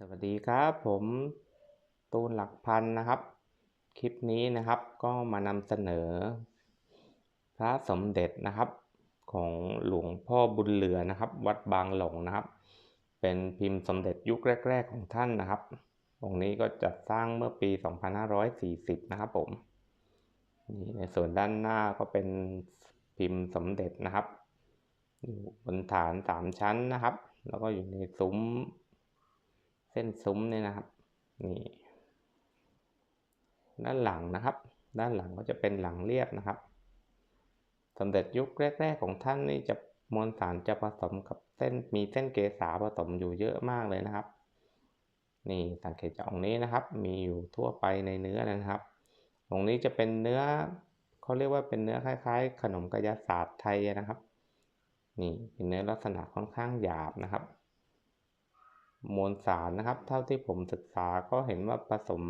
สวัสดีครับผมตูนหลักพันนะครับ คลิปนี้นะครับก็มานำเสนอ พระสมเด็จนะครับของหลวงพ่อบุญเหลือนะครับ วัดบางหลงนะครับ เป็นพิมพ์สมเด็จยุคแรก ๆ ของท่านนะครับองค์นี้ก็จัดสร้างเมื่อปี 2540 นะครับผมนี่ในส่วนด้านหน้าก็เป็นพิมพ์สมเด็จนะครับ อยู่บนฐานสามชั้นนะครับ แล้วก็อยู่ในซุ้ม ส้นซุ้มเนี่ยนะครับนี่ด้านหลังนะครับ ด้านหลังก็จะเป็นหลังเรียบนะครับสมเด็จยุคแรก ๆ ของท่านนี่จะมวลสารจะผสมกับเส้นมีเส้นเกษาผสมอยู่เยอะมากเลยนะครับ นี่สังเกตจากองค์นี้นะครับ มีอยู่ทั่วไปในเนื้อนะครับองค์นี้จะเป็นเนื้อเขาเรียกว่าเป็นเนื้อคล้าย ๆ ขนมกระยาศาสตร์ไทยนะครับ นี่เป็นเนื้อลักษณะค่อนข้างหยาบนะครับ มวลสารนะครับ เท่าที่ผมศึกษาก็เห็นว่าผสม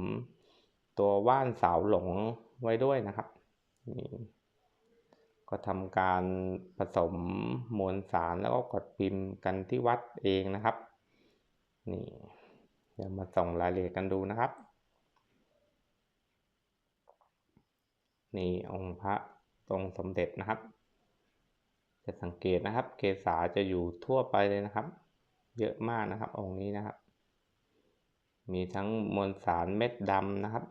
ตัวว่านสาวหลงไว้ด้วยนะครับนี่ก็ทำการผสมมวลสารแล้วก็กดพิมพ์กันที่วัดเองนะครับนี่เดี๋ยวมาส่งรายละเอียดกันดูนะครับ นี่องค์พระตรงสมเด็จนะครับ จะสังเกตนะครับ เกษาจะอยู่ทั่วไปเลยนะครับ เยอะมากนะครับ องค์นี้นะครับ มีทั้งมวลสารเม็ดดำนะครับ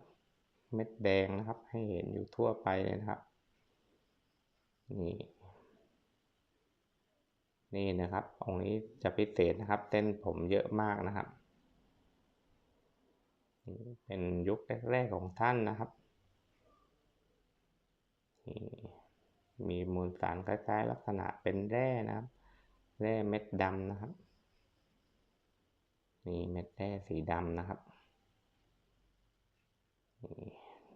เม็ดแดงนะครับ ให้เห็นอยู่ทั่วไปเลยนะครับ นี่ นี่นะครับ องค์นี้จะพิเศษนะครับ เส้นผมเยอะมากนะครับ เป็นยุคแรกๆของท่านนะครับมีมูลสารคล้ายๆลักษณะเป็นแร่นะครับ แร่เม็ดดำนะครับ มีเม็ดแร่สีดำนะครับ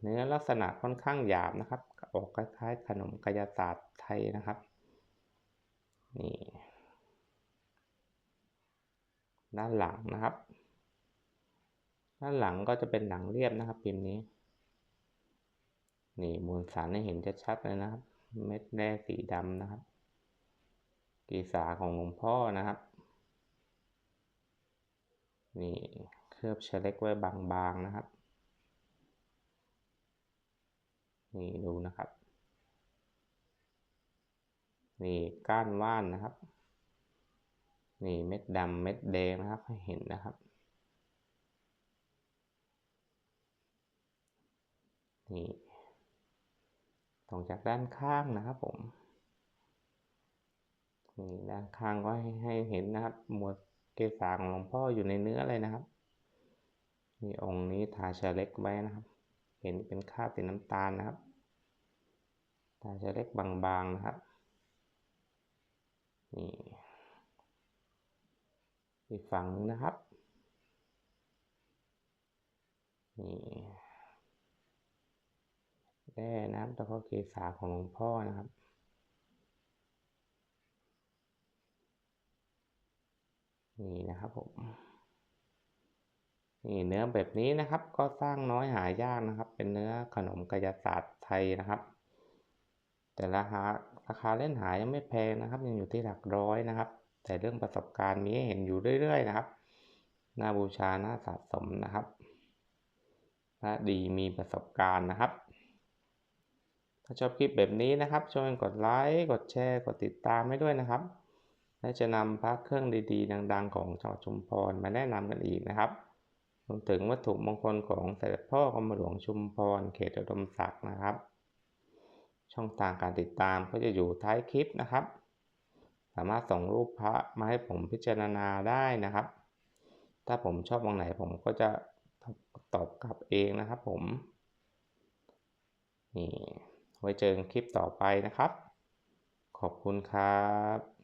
เนื้อลักษณะค่อนข้างหยาบนะครับ ออกคล้ายๆ ขนมกายศาสตร์ไทยนะครับ นี่ ด้านหลังนะครับ ด้านหลังก็จะเป็นหลังเรียบนะครับพิมพ์นี้ นี่มวลสารให้เห็นชัดๆเลยนะครับ เม็ดแร่สีดำนะครับ กีสาของหลวงพ่อนะครับ นี่เคลือบเชเล็กไว้บางๆนะครับ นี่ดูนะครับ นี่ก้านว่านนะครับ นี่เม็ดดำเม็ดแดงนะครับให้เห็นนะครับ นี่ตรงจากด้านข้างนะครับผมนี่ด้านข้างก็ให้ให้เห็นนะครับหมวด เกศาของหลวงพ่ออยู่ในเนื้อเลยนะครับนี่องค์นี้ทาชาเล็กไว้นะครับ เห็นเป็นคราบสีน้ำตาลนะครับ ทาชาเล็กบางๆนะครับนี่อีกฝั่งนึงนะครับนี่แร่นะครับแล้วก็เกษาของหลวงพ่อนะครับ นี่นะครับผมนี่เนื้อแบบนี้นะครับ ก็สร้างน้อยหายากนะครับ เป็นเนื้อขนมกายศาสตร์ไทยนะครับ แต่ราคาราคาเล่นหายังไม่แพงนะครับ ยังอยู่ที่หลักร้อยนะครับ แต่เรื่องประสบการณ์มีให้เห็นอยู่เรื่อยๆนะครับน่าบูชาน่าสะสมนะครับพระดีมีประสบการณ์นะครับ ถ้าชอบคลิปแบบนี้นะครับช่วยกดไลค์กดแชร์กดติดตามให้ด้วยนะครับ และจะนำพระเครื่องดีๆ ดัง ๆ ของจังหวัดชุมพรมาแนะนำกันอีกนะครับรวมถึงวัตถุมงคลของเสด็จพ่อกรมหลวงชุมพรเขตอุดมศักดิ์นะครับ ช่องทางการติดตามก็จะอยู่ท้ายคลิปนะครับ สามารถส่งรูปพระมาให้ผมพิจารณาได้นะครับ ถ้าผมชอบวงไหนผมก็จะตอบกลับเองนะครับผมนี่ไว้เจอคลิปต่อไปนะครับ ขอบคุณครับ